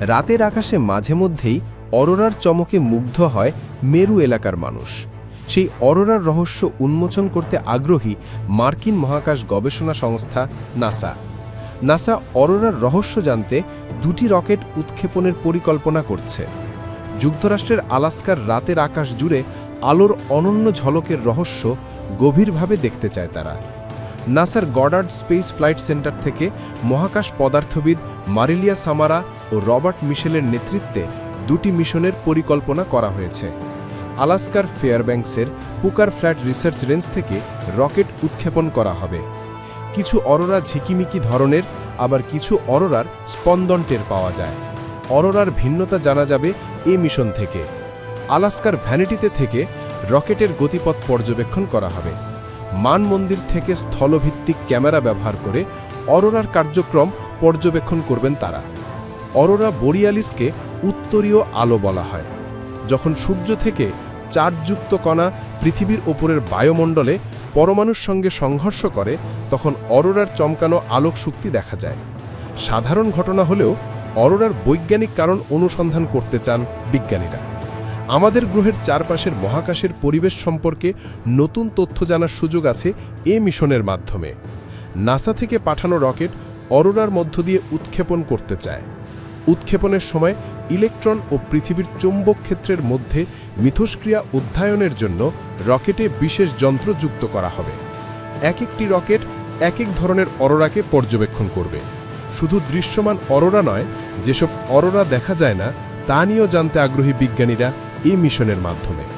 রাতের আকাশে মাঝে মধ্যেই অরোরার চমকে মুগ্ধ হয় মেরু এলাকার মানুষ। সেই অরোরার রহস্য উন্মোচন করতে আগ্রহী মার্কিন মহাকাশ গবেষণা সংস্থা নাসা। নাসা অরোরার রহস্য জানতে দুটি রকেট উৎক্ষেপণের পরিকল্পনা করছে। যুক্তরাষ্ট্রের আলাস্কার রাতের আকাশ জুড়ে আলোর অনন্য ঝলকের রহস্য গভীরভাবে দেখতে চায় তারা। নাসার গডার্ড স্পেস ফ্লাইট সেন্টার থেকে মহাকাশ পদার্থবিদ মারিলিয়া সামারা ও রবার্ট মিশেলের নেতৃত্বে দুটি মিশনের পরিকল্পনা করা হয়েছে। আলাস্কার ফেয়ারব্যাঙ্কসের পুকার ফ্ল্যাট রিসার্চ রেঞ্জ থেকে রকেট উৎক্ষেপণ করা হবে। কিছু অরোরা ঝিকিমিকি ধরনের, আবার কিছু অরোরার স্পন্দন টের পাওয়া যায়। অরোরার ভিন্নতা জানা যাবে এ মিশন থেকে। আলাস্কার ভ্যানিটিতে থেকে রকেটের গতিপথ পর্যবেক্ষণ করা হবে। মান মন্দির থেকে স্থলভিত্তিক ক্যামেরা ব্যবহার করে অরোরার কার্যক্রম পর্যবেক্ষণ করবেন তারা। অরোরা বরিয়ালিসকে উত্তরীয় আলো বলা হয়। যখন সূর্য থেকে চার্জযুক্ত কণা পৃথিবীর ওপরের বায়ুমণ্ডলে পরমাণুর সঙ্গে সংঘর্ষ করে, তখন অরোরার চমকানো আলোক শক্তি দেখা যায়। সাধারণ ঘটনা হলেও অরোরার বৈজ্ঞানিক কারণ অনুসন্ধান করতে চান বিজ্ঞানীরা। আমাদের গ্রহের চারপাশের মহাকাশের পরিবেশ সম্পর্কে নতুন তথ্য জানার সুযোগ আছে এ মিশনের মাধ্যমে। নাসা থেকে পাঠানো রকেট অরোরার মধ্য দিয়ে উৎক্ষেপণ করতে চায়। উৎক্ষেপণের সময় ইলেকট্রন ও পৃথিবীর চৌম্বক ক্ষেত্রের মধ্যে মিথস্ক্রিয়া অধ্যয়নের জন্য রকেটে বিশেষ যন্ত্র যুক্ত করা হবে। এক একটি রকেট এক এক ধরনের অরোরাকে পর্যবেক্ষণ করবে। শুধু দৃশ্যমান অরোরা নয়, যেসব অরোরা দেখা যায় না, তা নিয়েও জানতে আগ্রহী বিজ্ঞানীরা এই মিশনের মাধ্যমে।